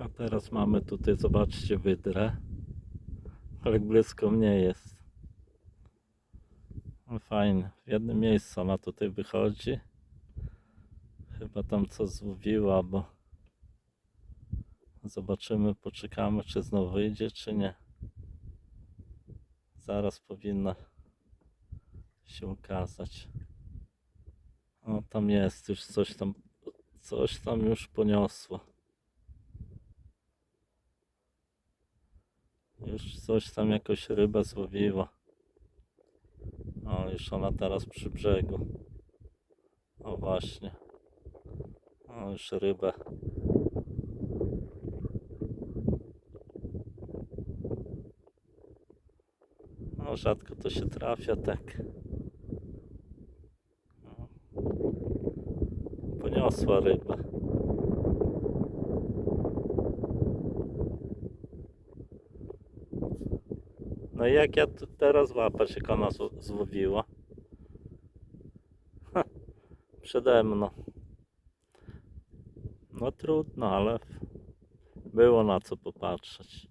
A teraz mamy tutaj, zobaczcie, wydrę. Ale blisko mnie jest. No fajnie. W jednym miejscu ona tutaj wychodzi. Chyba tam co złowiła, bo zobaczymy, poczekamy, czy znowu wyjdzie, czy nie. Zaraz powinna się ukazać. O, tam jest już coś tam, coś tam już poniosło. Coś tam jakoś rybę złowiła. O, już ona teraz przy brzegu. O, właśnie. O, już rybę. No, rzadko to się trafia tak. No. Poniosła ryba. No i jak ja teraz łapać, jak ona zł- złowiła? Przede mną. No trudno, ale było na co popatrzeć.